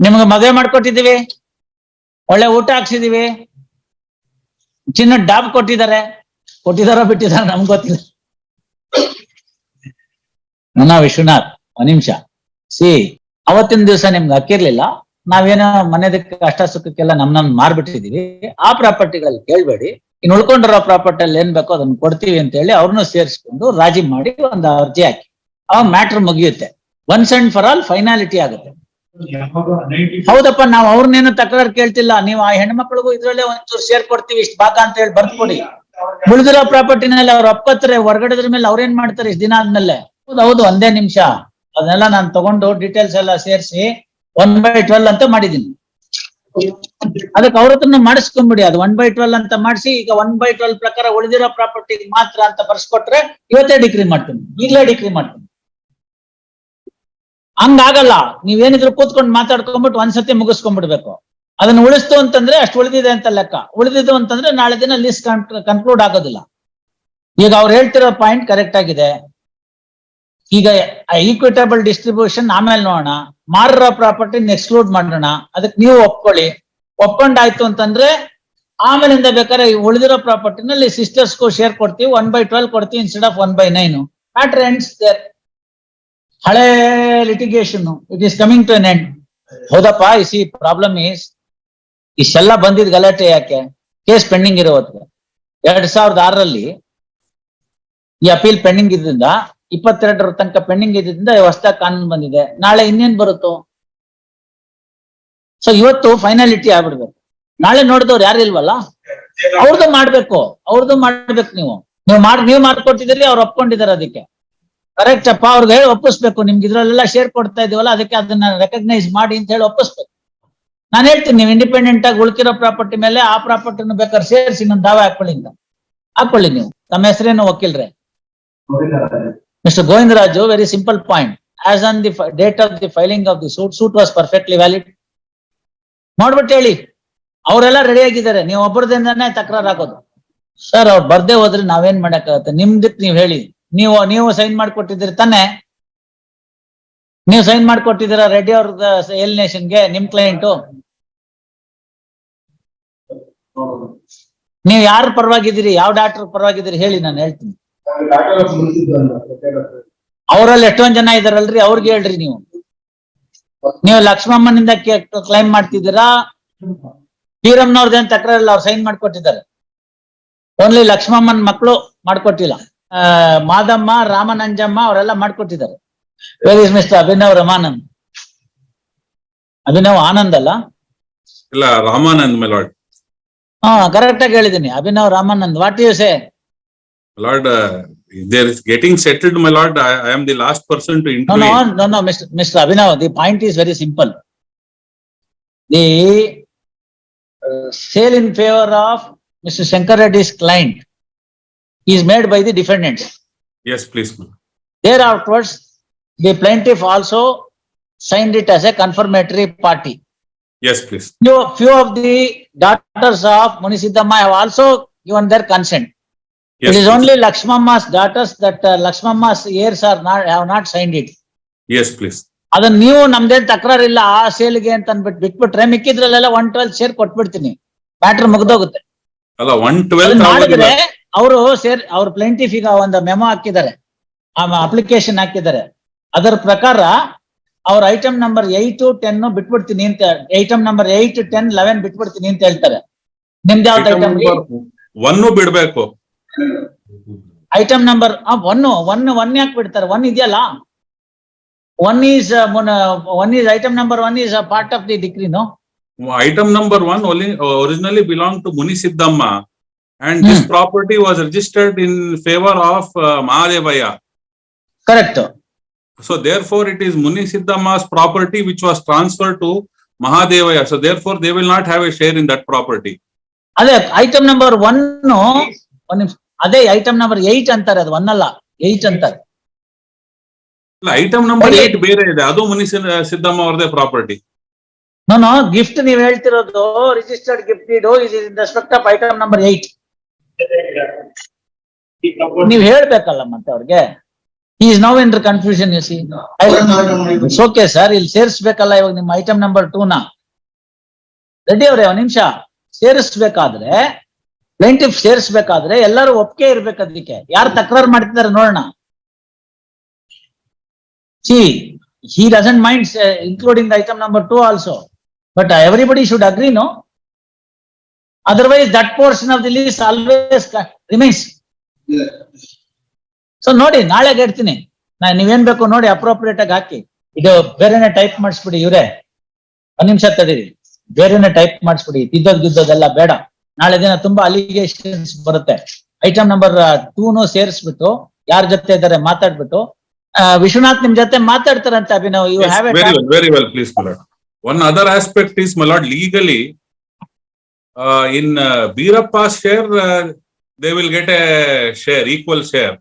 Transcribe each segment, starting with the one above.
ನಿಮ್ಗೆ ಮದುವೆ ಮಾಡ್ಕೊಟ್ಟಿದೀವಿ ಒಳ್ಳೆ ಊಟ ಹಾಕ್ಸಿದೀವಿ. ಚಿನ್ನ ಡಾಬ್ ಕೊಟ್ಟಿದ್ದಾರೆ. ಕೊಟ್ಟಿದಾರೋ ಬಿಟ್ಟಿದಾರ ನಮ್ಗೆ ಗೊತ್ತಿಲ್ಲ. ನನ್ನ ವಿಶ್ವನಾಥ್, ಒಂದ್ ಸಿ, ಅವತ್ತಿನ ದಿವಸ ನಿಮ್ಗೆ ಹಾಕಿರ್ಲಿಲ್ಲ ನಾವೇನೋ ಮನೆದಕ್ಕೆ ಕಷ್ಟ ಸುಖಕ್ಕೆಲ್ಲ ನಮ್ ನಮ್ ಮಾರ್ಬಿಟ್ಟಿದೀವಿ. ಆ ಪ್ರಾಪರ್ಟಿಗಳಲ್ಲಿ ಕೇಳ್ಬೇಡಿ. ಇನ್ನು ಉಳ್ಕೊಂಡಿರೋ ಪ್ರಾಪರ್ಟಿ ಅಲ್ಲಿ ಏನ್ ಬೇಕೋ ಅದನ್ನ ಕೊಡ್ತೀವಿ ಅಂತ ಹೇಳಿ ಅವ್ರನ್ನೂ ಸೇರಿಸ್ಕೊಂಡು ರಾಜಿ ಮಾಡಿ ಒಂದು ಅರ್ಜಿ ಹಾಕಿ. ಅವಾಗ ಮ್ಯಾಟ್ರ್ ಮುಗಿಯುತ್ತೆ. Once and for all finality ಆಗುತ್ತೆ. ಹೌದಪ್ಪ, ನಾವು ಅವ್ರನ್ನೇನು ತಕರಾರು ಕೇಳ್ತಿಲ್ಲ. ನೀವು ಆ ಹೆಣ್ಮಕ್ಳಿಗೂ ಇದ್ರಲ್ಲೇ ಒಂಚೂರು ಶೇರ್ ಕೊಡ್ತೀವಿ, ಇಷ್ಟ ಭಾಗ ಅಂತ ಹೇಳಿ ಬರ್ಕೊಡಿ. ಉಳಿದಿರೋ ಪ್ರಾಪರ್ಟಿನಲ್ಲಿ ಅವ್ರು ಒಪ್ಪತ್ರೆ ಹೊರಗಡೆದ್ರ ಮೇಲೆ ಅವ್ರೇನ್ ಮಾಡ್ತಾರೆ, ಇಷ್ಟ ದಿನ ಆದ್ಮೇಲೆ? ಹೌದು ಹೌದು, ಒಂದೇ ನಿಮಿಷ. ಅದನ್ನೆಲ್ಲ ನಾನು ತಗೊಂಡು ಡೀಟೇಲ್ಸ್ ಎಲ್ಲ ಸೇರಿಸಿ ಒನ್ ಬೈ ಟ್ವೆಲ್ ಅಂತ ಮಾಡಿದೀನಿ ಅದಕ್ಕೆ ಅವ್ರ ಹತ್ರ ಮಾಡಿಸ್ಕೊಂಡ್ಬಿಡಿ ಅದು ಒನ್ ಬೈ ಟ್ವೆಲ್ ಅಂತ ಮಾಡಿಸಿ, ಈಗ ಒನ್ ಬೈ ಟ್ವೆಲ್ ಪ್ರಕಾರ ಉಳಿದಿರೋ ಪ್ರಾಪರ್ಟಿ ಮಾತ್ರ ಅಂತ ಬರ್ಸ್ಕೊಟ್ರೆ ಇವತ್ತೇ ಡಿಗ್ರಿ ಮಾಡ್ತೀನಿ. ಈಗಲೇ ಡಿಗ್ರಿ ಮಾಡ್ತೀನಿ. ಹಂಗಾಗಲ್ಲ. ನೀವೇನಿದ್ರು ಕೂತ್ಕೊಂಡು ಮಾತಾಡ್ಕೊಂಡ್ಬಿಟ್ಟು ಒಂದ್ಸತಿ ಮುಗಿಸ್ಕೊಂಡ್ಬಿಡ್ಬೇಕು ಅದನ್ನ ಉಳಿಸ್ತು ಅಂತಂದ್ರೆ ಅಷ್ಟು ಉಳಿದಿದೆ ಅಂತ ಲೆಕ್ಕ. ಉಳಿದಿದ್ದು ಅಂತಂದ್ರೆ ನಾಳೆ ದಿನ ಲಿಸ್ಟ್ ಕನ್ಕ್ಲೂಡ್ ಆಗೋದಿಲ್ಲ. ಈಗ ಅವ್ರು ಹೇಳ್ತಿರೋ ಪಾಯಿಂಟ್ ಕರೆಕ್ಟ್ ಆಗಿದೆ. ಈಗ ಈಕ್ವಿಟಬಲ್ ಡಿಸ್ಟ್ರಿಬ್ಯೂಷನ್ ಆಮೇಲೆ ನೋಡೋಣ. ಮಾರರ ಪ್ರಾಪರ್ಟಿ ಎಕ್ಸ್ಕ್ಲೂಡ್ ಮಾಡೋಣ. ಅದಕ್ಕೆ ನೀವು ಒಪ್ಕೊಳ್ಳಿ. ಒಪ್ಕೊಂಡಾಯ್ತು ಅಂತಂದ್ರೆ ಆಮೇಲಿಂದ ಬೇಕಾದ್ರೆ ಉಳಿದಿರೋ ಪ್ರಾಪರ್ಟಿನಲ್ಲಿ ಸಿಸ್ಟರ್ಸ್ಗೂ ಶೇರ್ ಕೊಡ್ತೀವಿ. ಒನ್ ಬೈ ಟ್ವೆಲ್ ಕೊಡ್ತೀವಿ instead of one by nine matter there ಹಳೆ litigation it is coming to an end ಹೌದಪ್ಪ ಇಸಿ ಪ್ರಾಬ್ಲಮ್ ಈಸ್ ಇಷ್ಟೆಲ್ಲ ಬಂದಿದ್ ಗಲಾಟೆ ಯಾಕೆ? ಕೇಸ್ ಪೆಂಡಿಂಗ್ ಇರೋ ಹೊತ್ತಿಗೆ ಎರಡ್ ಸಾವಿರದ ಆರರಲ್ಲಿ ಈ ಅಪೀಲ್ ಪೆಂಡಿಂಗ್ ಇದ್ದಿಂದ ಇಪ್ಪತ್ತೆರಡರ ತನಕ ಪೆಂಡಿಂಗ್ ಇದ್ದಿಂದ ಹೊಸದಾಗಿ ಕಾನೂನು ಬಂದಿದೆ. ನಾಳೆ ಇನ್ನೇನ್ ಬರುತ್ತೋ? ಸೊ ಇವತ್ತು ಫೈನಾಲಿಟಿ ಆಗ್ಬಿಡ್ಬೇಕು. ನಾಳೆ ನೋಡಿದವ್ರು ಯಾರು ಇಲ್ವಲ್ಲ? ಅವ್ರದ್ದು ಮಾಡ್ಬೇಕು. ಅವ್ರದ್ದು ಮಾಡ್ಬೇಕು ನೀವು. ನೀವು ಮಾಡಿ ನೀವು ಮಾಡ್ಕೊಟ್ಟಿದ್ದೀರಿ, ಅವ್ರು ಒಪ್ಕೊಂಡಿದ್ದಾರೆ ಅದಕ್ಕೆ. ಕರೆಕ್ಟ್ ಅಪ್ಪ, ಅವ್ರಿಗೆ ಹೇಳಿ ಒಪ್ಪಿಸ್ಬೇಕು. ನಿಮ್ಗೆ ಇದ್ರಲ್ಲೆಲ್ಲ ಶೇರ್ ಕೊಡ್ತಾ ಇದೀವಲ್ಲ, ಅದಕ್ಕೆ ಅದನ್ನ ರೆಕಗ್ನೈಸ್ ಮಾಡಿ ಅಂತ ಹೇಳಿ ಒಪ್ಪಿಸ್ಬೇಕು. ನಾನು ಹೇಳ್ತೀನಿ, ನೀವು ಇಂಡಿಪೆಂಡೆಂಟ್ ಆಗಿ ಉಳ್ಕಿರೋ ಪ್ರಾಪರ್ಟಿ ಮೇಲೆ ಆ ಪ್ರಾಪರ್ಟಿನ ಬೇಕಾದ್ರೆ ಸೇರಿಸಿ, ಇನ್ನೊಂದು ದಾವೆ ಹಾಕೊಳ್ಳಿ ಹಾಕೊಳ್ಳಿ ನೀವು. ತಮ್ಮ ಹೆಸರೇನು ವಕೀಲ್ರೆ? Mister Govinda Raju very simple point as on the date of the filing of the suit suit was perfectly valid ನೋಡ್ಬಿಟ್ಟು ಹೇಳಿ. ಅವರೆಲ್ಲ ರೆಡಿ ಆಗಿದ್ದಾರೆ. ನೀವು ಒಬ್ಬರದಿಂದಾನೇ ತಕರಾರು ಹಾಕೋದು ಸರ್ ಅವ್ರು ಬರ್ದೇ ಹೋದ್ರೆ ನಾವೇನ್ ಮಾಡಕ್ಕಾಗತ್ತೆ? ನಿಮ್ದಕ್ ನೀವ್ ಹೇಳಿ. ನೀವು ನೀವು ಸೈನ್ ಮಾಡಿಕೊಟ್ಟಿದ್ದೀರಿ ತಾನೆ? ನೀವು ಸೈನ್ ಮಾಡಿಕೊಟ್ಟಿದ್ದೀರಾ ರೆಡ್ಡಿ ಅವ್ರ ಎಲ್ ನೇಷನ್ಗೆ ನಿಮ್ ಕ್ಲೈಂಟು ನೀವು ಯಾರ ಪರವಾಗಿದ್ದೀರಿ? ಯಾವ ಡಾಕ್ಟರ್ ಪರವಾಗಿದ್ದೀರಿ? ಹೇಳಿ, ನಾನು ಹೇಳ್ತೀನಿ. ಅವರಲ್ಲಿ ಎಷ್ಟೊಂದ್ ಜನ ಇದಾರಲ್ರಿ? ಅವ್ರಿಗೆ ಹೇಳ್ರಿ ನೀವು. ನೀವು ಲಕ್ಷ್ಮಮ್ಮನಿಂದ ಕ್ಲೈಮ್ ಮಾಡ್ತಿದ್ದೀರಾ? ಶ್ರೀರಾಮ್ನವ್ರದ್ದೇನ್ ತಕರಾರಿಲ್ಲ, ಅವ್ರು ಸೈನ್ ಮಾಡ್ಕೊಟ್ಟಿದ್ದಾರೆ. ಓನ್ಲಿ ಲಕ್ಷ್ಮಮ್ಮನ್ ಮಕ್ಕಳು ಮಾಡ್ಕೊಟ್ಟಿಲ್ಲ. ಮಾದಮ್ಮ ರಾಮನಂಜಮ್ಮ ಅವರೆಲ್ಲ ಮಾಡ್ಕೊಟ್ಟಿದ್ದಾರೆ. ವೇದಿಸ್ ಮಿಸ್ಟರ್ ಅಭಿನವ್ ರಮಾನಂದ್ ಅಭಿನವ್ ಆನಂದ್ ಅಲ್ಲ? ಇಲ್ಲ ರಾಮಾನಂದ್ ಮೆಲಾಡ್. ಹಾ ಕರೆಕ್ಟ್ ಆಗಿ ಹೇಳಿದೀನಿ Abhinav Ramanand what you say lord there is getting settled milord. I am the last person to interview no no no mister Abhinav the point is very simple the sale in favour of mister Shankar Reddy's client is made by the defendants. Yes, please. Ma'am. There Thereafterwards, the plaintiff also signed it as a confirmatory party. Yes, please. Few, few of the daughters of Munisiddhamma have also given their consent. Yes, It is please. only Lakshmamma's daughters that uh, Lakshmamma's heirs are not, have not signed it. Yes, please. ಅದನ್ನ ನೀವು ನಮ್ದೇನ್ ತಕರಾರಿಲ್ಲ ಆ ಸೇಲ್ಗೆ ಅಂತ ಅನ್ಬಿಟ್ಟು ಬಿಟ್ಬಿಟ್ರೆ ಮಿಕ್ಕಿದ್ರಲ್ಲೆಲ್ಲ one twelve share ಕೊಟ್ಬಿಡ್ತೀನಿ matter ಮುಗ್ದೋಗುತ್ತೆ ಅಲ್ಲ ಒನ್ ಟ್ವೆಲ್ ಅದನ್ನ ಮಾಡಿದ್ರೆ ಅವರು ಸೇರ್ ಅವ್ರ ಪ್ಲೇಂಟಿಫ್ ಈಗ ಒಂದು ಮೆಮೊ ಹಾಕಿದ್ದಾರೆ. ಆ ಅಪ್ಲಿಕೇಶನ್ ಹಾಕಿದ್ದಾರೆ. ಅದರ ಪ್ರಕಾರ ಅವ್ರ ಐಟಮ್ ನಂಬರ್ ಏಟ್ ಟೆನ್ ಬಿಟ್ಬಿಡ್ತೀನಿ ಅಂತ item number eight ten eleven ಬಿಟ್ಬಿಡ್ತೀನಿ ಅಂತ ಹೇಳ್ತಾರೆ. ನಿಮ್ದು ಯಾವ್ದು ಐಟಮ್ ಒನ್ ಬಿಡ್ಬೇಕು. Item number one one one ಯಾಕೆ ಬಿಡ್ತಾರೆ? ಒನ್ ಇದೆಯಲ್ಲ? One is one is item number one is part of the decree no item number one originally belong to Munisiddamma. And this Hmm. property was registered in favor of uh, Mahadevaya. Correct So therefore it is Muni Siddhamma's property which was transferred to Mahadevaya. So therefore they will not have a share in that property. ಅದೇ item number one ಅದೇ item number eight ಅಂತಾರೆ ಅದು one ಅಲ್ಲ eight ಅಂತಾರೆ number Only- eight ಬೇರೆ ಇದೆ ಅದು ಮುನಿ ಸಿದ್ದ- ಸಿದ್ದಮ್ಮ ಅವರದೇ ಪ್ರಾಪರ್ಟಿ ನಾನು ಗಿಫ್ಟ್ ನೀವ್ ಹೇಳ್ತಿರೋದು registered gift in respect of item number eight ನೀವ್ ಹೇಳ್ಬೇಕಲ್ಲ ಮತ್ತೆ ಅವ್ರಿಗೆ in the confusion, you see. It's okay, sir, ಇಲ್ಲಿ ಸೇರಿಸ್ಬೇಕಲ್ಲ ಇವಾಗ ನಿಮ್ಮ ಐಟಮ್ ನಂಬರ್ ಟೂ ನ. ರೆಡ್ಡಿ ಅವ್ರೆ ಒಂದ್ ನಿಮಿಷ ಸೇರಿಸ್ಬೇಕಾದ್ರೆ ಪ್ಲೇಂಟಿಫ್ ಸೇರಿಸ್ಬೇಕಾದ್ರೆ ಎಲ್ಲರೂ ಒಪ್ಪಿಗೆ ಇರ್ಬೇಕು ಅದಕ್ಕೆ ಯಾರು ತಕರಾರು ಮಾಡ್ತಿದ್ದಾರೆ ನೋಡೋಣ. Mind uh, including the item number two also, but uh, everybody should agree, no? Otherwise, that portion of the list always ca- remains. So ನೋಡಿ ನಾಳೆ ಇಡ್ತೀನಿ ನಾ ನೀವೇನ್ ಬೇಕು ನೋಡಿ ಅಪ್ರೋಪ್ರಿಯೇಟ್ ಆಗಿ ಹಾಕಿ. ಇದು ಬೇರೆನೆ ಟೈಪ್ ಮಾಡಿಸ್ಬಿಡಿ ಇವ್ರೆ. ಒಂದ್ ನಿಮಿಷ ತಡೀರಿ. ಬೇರೆನೆ ಟೈಪ್ ಮಾಡಿಸ್ಬಿಡಿ. ತಿದ್ದೋದ್ ಗಿದ್ದೋದೆಲ್ಲ ಬೇಡ. ನಾಳೆ ದಿನ ತುಂಬಾ ಅಲಿಗೇಷನ್ಸ್ ಬರುತ್ತೆ. ಐಟಮ್ ನಂಬರ್ ಟೂನು ಸೇರಿಸ್ಬಿಟ್ಟು ಯಾರ ಜೊತೆ ಇದ್ದಾರೆ ಮಾತಾಡ್ಬಿಟ್ಟು ಆ, ವಿಶ್ವನಾಥ್ ನಿಮ್ ಜೊತೆ ಮಾತಾಡ್ತಾರಂತೆ Abhinav. You Yes, have very well very well, please, my lord. One other aspect is, my lord, legally, uh, in uh, Birappa's share, uh, they will get a share, equal share.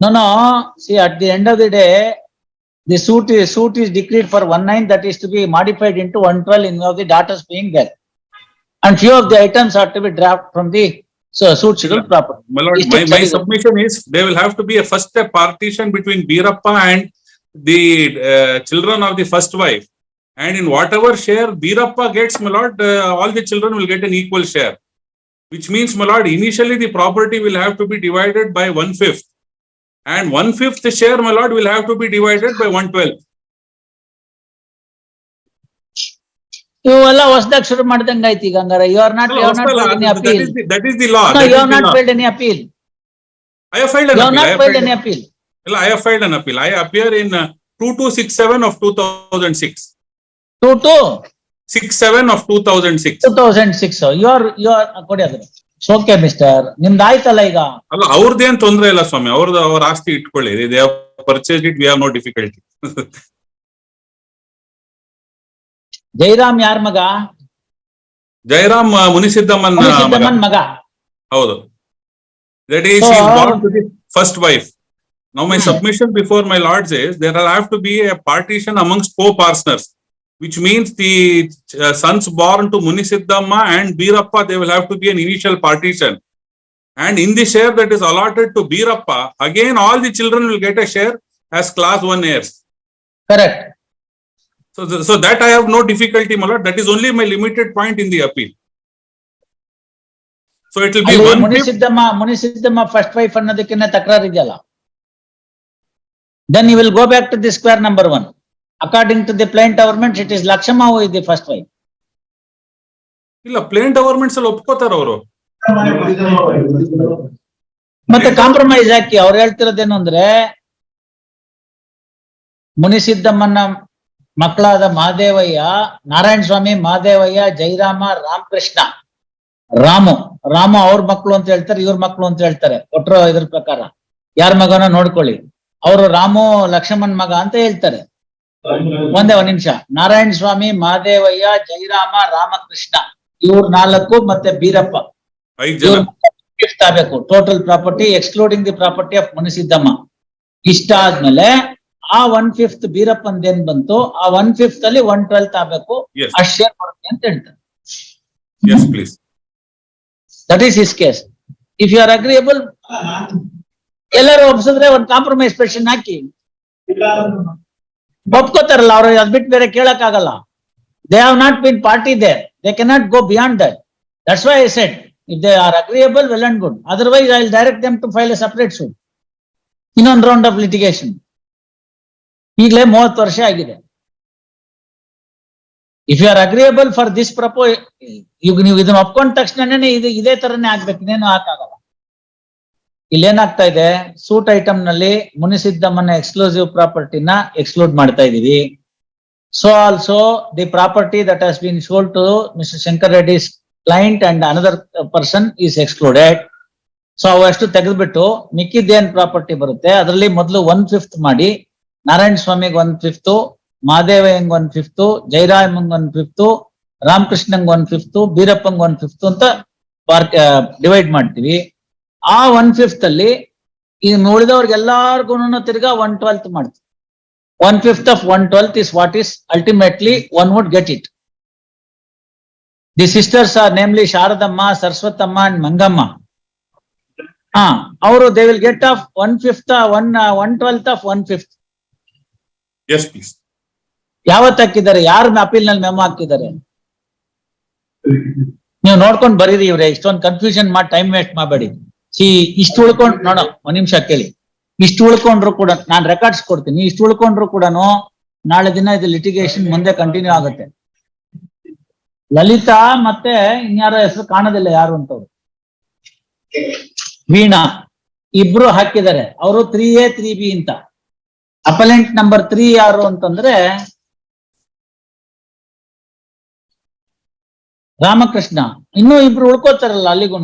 No, no, see, at the end of the day, the suit is, suit is decreed for one nine that is to be modified into one twelve in of the daughters being there. And few of the items are to be draft from the, so suit schedule proper. My lord, my, my submission is, there will have to be a first step partition between Birappa and the uh, children of the first wife. And in whatever share Birappa gets, my lord, uh, all the children will get an equal share. Which means, my lord, initially the property will have to be divided by one fifth. And one fifth share, my lord, will have to be divided by one twelfth. You ಹೊಸದಾಗಿ ಶುರು ಮಾಡಿದಂಗೆ ಆಯ್ತು not ಹಂಗಾರೆ any appeal. Not you are not filed any appeal that is the law no you are not filed any appeal I have filed an appeal you are not filed any appeal ಇಲ್ಲ I have 2267 of 2006 two two six seven of two thousand six two thousand six you are you are ಕೊಡಿ ಅದನ್ನ. Okay mister ನಿಮ್ದು ಆಯ್ತಲ್ಲ ಈಗ? ಅಲ್ಲ ಅವ್ರದ್ದೇನ್ ತೊಂದ್ರೆ ಇಲ್ಲ ಸ್ವಾಮಿ. ಅವ್ರದ್ದು ಅವ್ರ ಆಸ್ತಿ ಇಟ್ಕೊಳ್ಳಿ. They purchase it we have no difficulty Jairam ಯಾರ್ ಮಗ? ಜೈರಾಮ್ ಮುನಿಸಿದ್ದಮ್ಮನ್ ಮಗ. ಹೌದು. That is first wife now my submission before my lords is there are have to be a partition amongst co partners which means the uh, sons born to Munisiddhamma and Birappa, they will have to be an initial partition. And in the share that is allotted to Birappa, again, all the children will get a share as class 1 heirs. Correct. So, so that I have no difficulty, Malad. That is only my limited point in the appeal. So it will be one. Munisiddhamma, Munisiddhamma first wife, another. Then you will go back to the square number one. According to the plaint averment it is who ಇದೆ first wife ಇಲ್ಲ plaint averments ಅಲ್ಲಿ ಒಪ್ಕೋತಾರ ಅವರು. ಮತ್ತೆ compromise ಹಾಕಿ ಅವ್ರು ಹೇಳ್ತಿರೋದೇನು ಅಂದ್ರೆ ಮುನಿಸಿದ್ದಮ್ಮನ ಮಕ್ಕಳಾದ ಮಹಾದೇವಯ್ಯ ನಾರಾಯಣ ಸ್ವಾಮಿ ಮಹಾದೇವಯ್ಯ ಜೈರಾಮ ರಾಮಕೃಷ್ಣ ರಾಮು. ರಾಮ ಅವ್ರ ಮಕ್ಕಳು ಅಂತ ಹೇಳ್ತಾರೆ ಇವ್ರ ಮಕ್ಕಳು ಅಂತ ಹೇಳ್ತಾರೆ. ಕೊಟ್ರ ಇದ್ರ ಪ್ರಕಾರ. ಯಾರ ಮಗನ ನೋಡ್ಕೊಳ್ಳಿ. ಅವರು ರಾಮು ಲಕ್ಷ್ಮಣ್ ಮಗ ಅಂತ ಹೇಳ್ತಾರೆ. ಒಂದೇ ಒಂದ್ ನಿಮಿಷ. ನಾರಾಯಣ ಸ್ವಾಮಿ ಮಹದೇವಯ್ಯ ಜೈರಾಮ ರಾಮಕೃಷ್ಣ ಇವ್ರ ನಾಲ್ಕು ಮತ್ತೆ ಬೀರಪ್ಪ. ಐದು ಜನ. ಗಿಫ್ಟ್ ಆಗ್ಬೇಕು. Total property excluding the property of Munisiddamma. ಇಷ್ಟ ಆದ್ಮೇಲೆ ಆ ಒನ್ ಫಿಫ್ತ್ ಬೀರಪ್ಪ ಏನ್ ಬಂತು? ಆ ಒನ್ ಫಿಫ್ತ್ ಅಲ್ಲಿ ಒನ್ ಟ್ವೆಲ್ತ್ ಆಗ್ಬೇಕು. ಆ ಶೇರ್ ಬರುತ್ತೆ ಅಂತ ಹೇಳ್ತಾರೆ. That is is case if you are agreeable ಎಲ್ಲರೂ ಒಪ್ಸಿದ್ರೆ ಒಂದು ಕಾಂಪ್ರಮೈಸ್ ಪೆಷನ್ ಹಾಕಿ. ಒಪ್ಕೋತಾರಲ್ಲ ಅವ್ರು ಅದ್ ಬಿಟ್ಟು ಬೇರೆ ಕೇಳಕ್ ಆಗಲ್ಲ they have not been party there they cannot go beyond that that's why I said if they are agreeable well and good otherwise I direct them to file a separate suit ಇನ್ನೊಂದು round of litigation ಈಗಲೇ ಮೂವತ್ತು ವರ್ಷ ಆಗಿದೆ. If you are agreeable for this proposal ಈಗ ನೀವು ಇದನ್ನ ಒಪ್ಕೊಂಡ ತಕ್ಷಣನೇ ಇದು, ಇದೇ ತರನೇ ಆಗ್ಬೇಕು. ಇನ್ನೇನು ಹಾಕಾಗಲ್ಲ. ಇಲ್ಲೇನಾಗ್ತಾ ಇದೆ? ಸೂಟ್ ಐಟಮ್ನಲ್ಲಿ ಮುನಿಸಿದ್ದಮ್ಮನ ಎಕ್ಸ್ಕ್ಲೂಸಿವ್ ಪ್ರಾಪರ್ಟಿನ ಎಕ್ಸ್ಕ್ಲೂಡ್ ಮಾಡ್ತಾ ಇದೀವಿ so also the property that has been sold to mister Shankar Reddy's client and another person is excluded so ಅವಷ್ಟು ತೆಗೆದ್ಬಿಟ್ಟು ಮಿಕ್ಕಿದ್ದೇನ್ ಪ್ರಾಪರ್ಟಿ ಬರುತ್ತೆ? ಅದರಲ್ಲಿ ಮೊದಲು ಒನ್ ಫಿಫ್ತ್ ಮಾಡಿ, ನಾರಾಯಣ ಸ್ವಾಮಿಗೆ ಒನ್ ಫಿಫ್ತ್ ಮಹಾದೇವಯ್ಯಂಗ್ ಒನ್ ಫಿಫ್ತ್ ಜೈರಾಮಂಗ್ ಒನ್ ಫಿಫ್ತ್ ರಾಮಕೃಷ್ಣಂಗ್ ಒನ್ ಫಿಫ್ತ್ ಬೀರಪ್ಪಂಗ್ ಒನ್ ಫಿಫ್ತ್ ಅಂತ ಪಾರ್ಕ್ ಡಿವೈಡ್ ಮಾಡ್ತೀವಿ. ಆ ಒನ್ ಫಿಫ್ತ್ ಅಲ್ಲಿ ಈ ಉಳಿದವ್ರಿಗೆಲ್ಲಾರ್ಗು ತಿರ್ಗಾ ಒನ್ ಟ್ವೆಲ್ತ್ ಮಾಡ್ತೀವಿ. One fifth of one twelfth is what is ultimately one would get it the sisters are namely Sharadamma Saraswatamma and Mangamma ಹಾ ಅವರು they will get of one fifth one one twelfth of one fifth. ಯಾವತ್ ಹಾಕಿದ್ದಾರೆ? ಯಾರ ಅಪೀಲ್ನಲ್ಲಿ memo ಹಾಕಿದ್ದಾರೆ? ನೀವು ನೋಡ್ಕೊಂಡು ಬರೀರಿ ಇವ್ರೆ ಇಷ್ಟೊಂದು ಕನ್ಫ್ಯೂಷನ್ ಮಾಡಿ ಟೈಮ್ ವೇಸ್ಟ್ ಮಾಡಬೇಡಿ. ಸಿ ಇಷ್ಟು ಉಳ್ಕೊಂಡ್, ನೋಡ, ಒಂದ್ ನಿಮಿಷ ಕೇಳಿ. ಇಷ್ಟು ಉಳ್ಕೊಂಡ್ರು ಕೂಡ, ನಾನ್ ರೆಕಾರ್ಡ್ಸ್ ಕೊಡ್ತೀನಿ. ಇಷ್ಟು ಉಳ್ಕೊಂಡ್ರು ಕೂಡ ನಾಳೆ ದಿನ ಇದು ಲಿಟಿಗೇಷನ್ ಮುಂದೆ ಕಂಟಿನ್ಯೂ ಆಗುತ್ತೆ. ಲಲಿತಾ ಮತ್ತೆ ಇನ್ಯಾರ ಹೆಸರು ಕಾಣೋದಿಲ್ಲ ಯಾರು ಅಂತವ್ರು? ವೀಣಾ. ಇಬ್ರು ಹಾಕಿದ್ದಾರೆ. ಅವರು ತ್ರೀ ಎ ತ್ರೀ ಬಿ ಅಂತ. ಅಪಲೆಂಟ್ ನಂಬರ್ ತ್ರೀ ಯಾರು ಅಂತಂದ್ರೆ ರಾಮಕೃಷ್ಣ. ಇನ್ನೂ ಇಬ್ರು ಉಳ್ಕೋತಾರಲ್ಲ ಅಲ್ಲಿಗೂ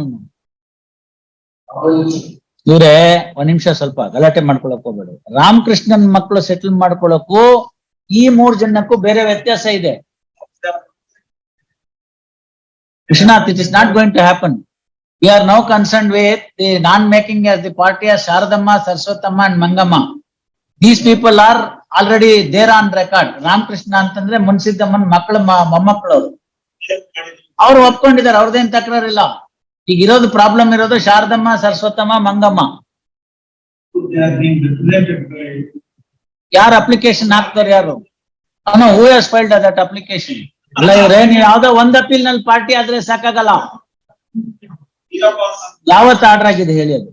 ಇವ್ರೇ ಒಂದ್ ನಿಮಿಷ ಸ್ವಲ್ಪ ಗಲಾಟೆ ಮಾಡ್ಕೊಳಕ್ ಹೋಗ್ಬೇಡಿ ರಾಮಕೃಷ್ಣನ್ ಮಕ್ಕಳು ಸೆಟಲ್ ಮಾಡ್ಕೊಳಕ್ಕೂ ಈ ಮೂರ್ ಜನಕ್ಕೂ ಬೇರೆ ವ್ಯತ್ಯಾಸ ಇದೆ Krishnath, it is not going to happen. We are now concerned with the non-making as the party as Sharadamma, Saraswatama and Mangamma These people are already there on record. Ramakrishna ಅಂತಂದ್ರೆ ಮುನ್ಸಿದ್ದಮ್ಮನ್ ಮಕ್ಕಳು ಮೊಮ್ಮಕ್ಕಳು ಅವರು ಒಪ್ಕೊಂಡಿದ್ದಾರೆ ಅವ್ರದ್ದೇನ್ ತಕರಾರಿಲ್ಲ ಈಗ ಇರೋದು ಪ್ರಾಬ್ಲಮ್ ಇರೋದು ಶಾರದಮ್ಮ, ಸರಸ್ವತಮ್ಮ, ಮಂಗಮ್ಮ. ಯಾರು ಅಪ್ಲಿಕೇಶನ್ ಹಾಕ್ತಾರೆ ಯಾರು? Who has filed that application ಅಲ್ಲ, ಇವ್ರೆ ನೀವು ಯಾವ್ದೋ ಒಂದ್ ಅಪೀಲ್ನಲ್ಲಿ ಪಾರ್ಟಿ ಆದ್ರೆ ಸಾಕಾಗಲ್ಲ. ಯಾವತ್ತು ಆರ್ಡರ್ ಆಗಿದೆ ಹೇಳಿ ಅದು.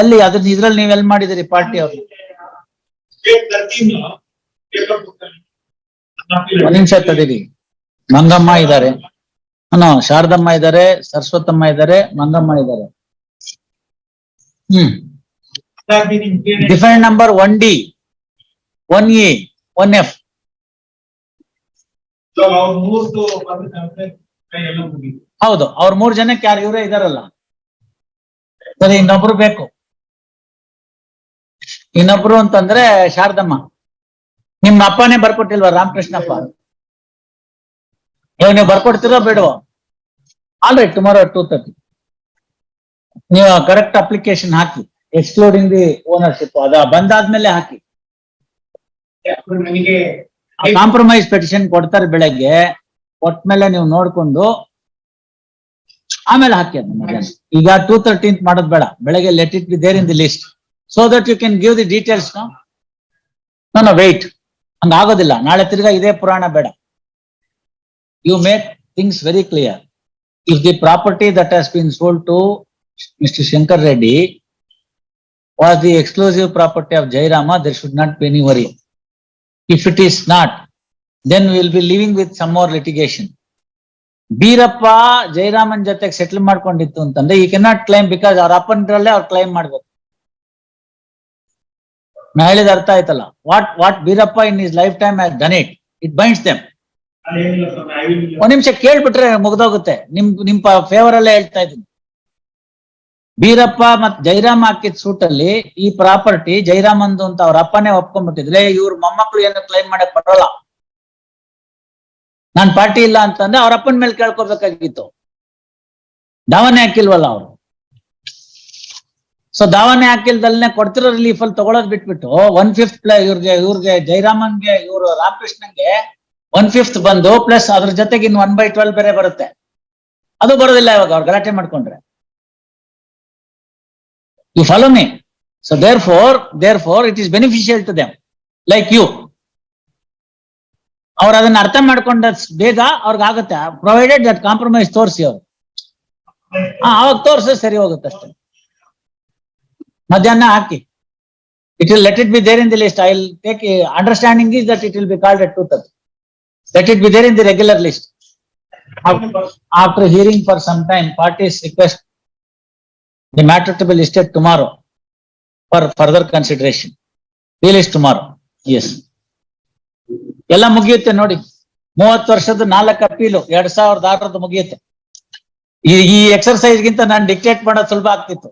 ಎಲ್ಲಿ ಅದನ್ನ ಇದ್ರಲ್ಲಿ ನೀವ್ ಎಲ್ಲಿ ಮಾಡಿದಿರಿ ಪಾರ್ಟಿ ಅವ್ರು? ಒಂದ್ ನಿಮಿಷ ತಡೀರಿ ಮಂಗಮ್ಮ ಇದ್ದಾರೆ ನೋ ಶಾರದಮ್ಮ ಇದ್ದಾರೆ ಸರಸ್ವತಮ್ಮ ಇದ್ದಾರೆ ಮಂಗಮ್ಮ ಇದ್ದಾರೆ ಹ್ಮ್. Define number one D one A one F ಹೌದು ಅವ್ರ ಮೂರ್ ಜನಕ್ಕೆ ಯಾರು ಇವರೇ ಇದಾರಲ್ಲ. ಸರಿ ಇನ್ನೊಬ್ರು ಬೇಕು. ಇನ್ನೊಬ್ರು ಅಂತಂದ್ರೆ ಶಾರದಮ್ಮ. ನಿಮ್ಮ ಅಪ್ಪನೇ ಬರ್ಕೊಟ್ಟಿಲ್ವಾ ರಾಮಕೃಷ್ಣಪ್ಪ? ಇವಾಗ ನೀವು ಬರ್ಕೊಡ್ತೀರೋ ಬೇಡವೋ all right tomorrow two thirty ನೀವು ಕರೆಕ್ಟ್ ಅಪ್ಲಿಕೇಶನ್ ಹಾಕಿ ಎಕ್ಸ್ಕ್ಲೂಡಿಂಗ್ ದಿ ಓನರ್ಶಿಪ್ ಅದ ಬಂದಾದ್ಮೇಲೆ ಹಾಕಿ. ಕಾಂಪ್ರಮೈಸ್ ಪೆಟಿಷನ್ ಕೊಡ್ತಾರೆ ಬೆಳಗ್ಗೆ. ಕೊಟ್ಮೇಲೆ ನೀವು ನೋಡ್ಕೊಂಡು ಆಮೇಲೆ ಹಾಕಿ ಅದನ್ನ. ಈಗ ಟೂ ತರ್ಟೀನ್ ಮಾಡೋದ್ ಬೇಡ. ಬೆಳಗ್ಗೆ let it be there in the list so that you can give the details no no wait ಹಂಗ ಆಗೋದಿಲ್ಲ ನಾಳೆ ತಿರ್ಗಾ ಇದೇ ಪುರಾಣ ಬೇಡ. You make things very clear if the property that has been sold to mister Shankar Reddy was the exclusive property of Jairama there should not be any worry If it is not, then will be living with some more litigation. Beerappa Jayaraman ಜೊತೆಗೆ settle ಮಾಡ್ಕೊಂಡಿತ್ತು ಅಂತಂದ್ರೆ ಈ cannot claim because ಅವ್ರ ಅಪ್ಪನ್ ಅವ್ರು claim ಮಾಡ್ಬೇಕು. ನಾ ಹೇಳಿದ ಅರ್ಥ ಆಯ್ತಲ್ಲ? What what Beerappa in is lifetime has done it it binds them ಒಂದ್ ನಿಮಿಷ ಕೇಳ್ಬಿಟ್ರೆ ಮುಗ್ದೋಗುತ್ತೆ. ನಿಮ್ ನಿಮ್ ಫೇವರ್ ಅಲ್ಲೇ ಹೇಳ್ತಾ ಇದ್ದೀನಿ. ಬೀರಪ್ಪ ಮತ್ ಜೈರಾಮ್ ಹಾಕಿದ ಸೂಟಲ್ಲಿ ಈ ಪ್ರಾಪರ್ಟಿ ಜೈರಾಮಂದು ಅಂತ ಅವ್ರ ಅಪ್ಪನೇ ಒಪ್ಕೊಂಡ್ಬಿಟ್ಟಿದ್ರೆ. ಇವ್ರ ಮೊಮ್ಮಕ್ಳು ಏನು ಕ್ಲೈಮ್ ಮಾಡಕ್ ಬರೋಲ್ಲ. ನಾನ್ ಪಾರ್ಟಿ ಇಲ್ಲ ಅಂತಂದ್ರೆ ಅವ್ರ ಅಪ್ಪನ ಮೇಲೆ ಕೇಳ್ಕೊಬೇಕಾಗಿತ್ತು. ದಾವಣೆ ಹಾಕಿಲ್ವಲ್ಲ ಅವ್ರು. ಸೊ ದಾವಣೆ ಹಾಕಿಲ್ದಲ್ಲೇ ಕೊಡ್ತಿರೋ ರಿಲೀಫ್ ಅಲ್ಲಿ ತಗೊಳೋದ್ ಬಿಟ್ಬಿಟ್ಟು ಒನ್ ಫಿಫ್ತ್ ಪ್ಲೇ ಇವ್ರಿಗೆ ಇವ್ರಿಗೆ, ಜೈರಾಮನ್ಗೆ, ಇವ್ರು ರಾಮಕೃಷ್ಣನ್ಗೆ ಒನ್ ಫಿಫ್ತ್ ಬಂದು ಪ್ಲಸ್ ಅದ್ರ ಜೊತೆಗೆ ಇನ್ ಒನ್ ಬೈ ಟ್ವೆಲ್ ಬೇರೆ ಬರುತ್ತೆ. ಅದು ಬರೋದಿಲ್ಲ ಇವಾಗ ಅವ್ರು ಗಲಾಟೆ ಮಾಡ್ಕೊಂಡ್ರೆ. You follow me so therefore therefore it is beneficial to them like you ಅವ್ರು ಅದನ್ನ ಅರ್ಥ ಮಾಡ್ಕೊಂಡ ಬೇಗ ಅವ್ರಿಗೆ ಆಗುತ್ತೆ. ಪ್ರೊವೈಡೆಡ್ ದಟ್ ಕಾಂಪ್ರಮೈಸ್ ತೋರಿಸಿ ಅವ್ರು. ಹಾ, ಅವಾಗ ತೋರ್ಸ ಸರಿ ಹೋಗುತ್ತೆ ಅಷ್ಟೇ. ಮಧ್ಯಾಹ್ನ ಹಾಕಿ. It will let it be there in the list I will take understanding is that it will be called at two thirty let it be there in the regular list after hearing for some time, parties request the matter to be listed tomorrow for further consideration. List tomorrow, yes. ಎಲ್ಲ ಮುಗಿಯುತ್ತೆ ನೋಡಿ. ಮೂವತ್ತು ವರ್ಷದ ನಾಲ್ಕು ಅಪೀಲು ಎರಡ್ ಸಾವಿರದ ಆರರದ್ದು ಮುಗಿಯುತ್ತೆ. ಈ ಎಕ್ಸರ್ಸೈಸ್ ಗಿಂತ ನಾನು ಡಿಕ್ಟೇಟ್ ಮಾಡೋದು ಸುಲಭ ಆಗ್ತಿತ್ತು.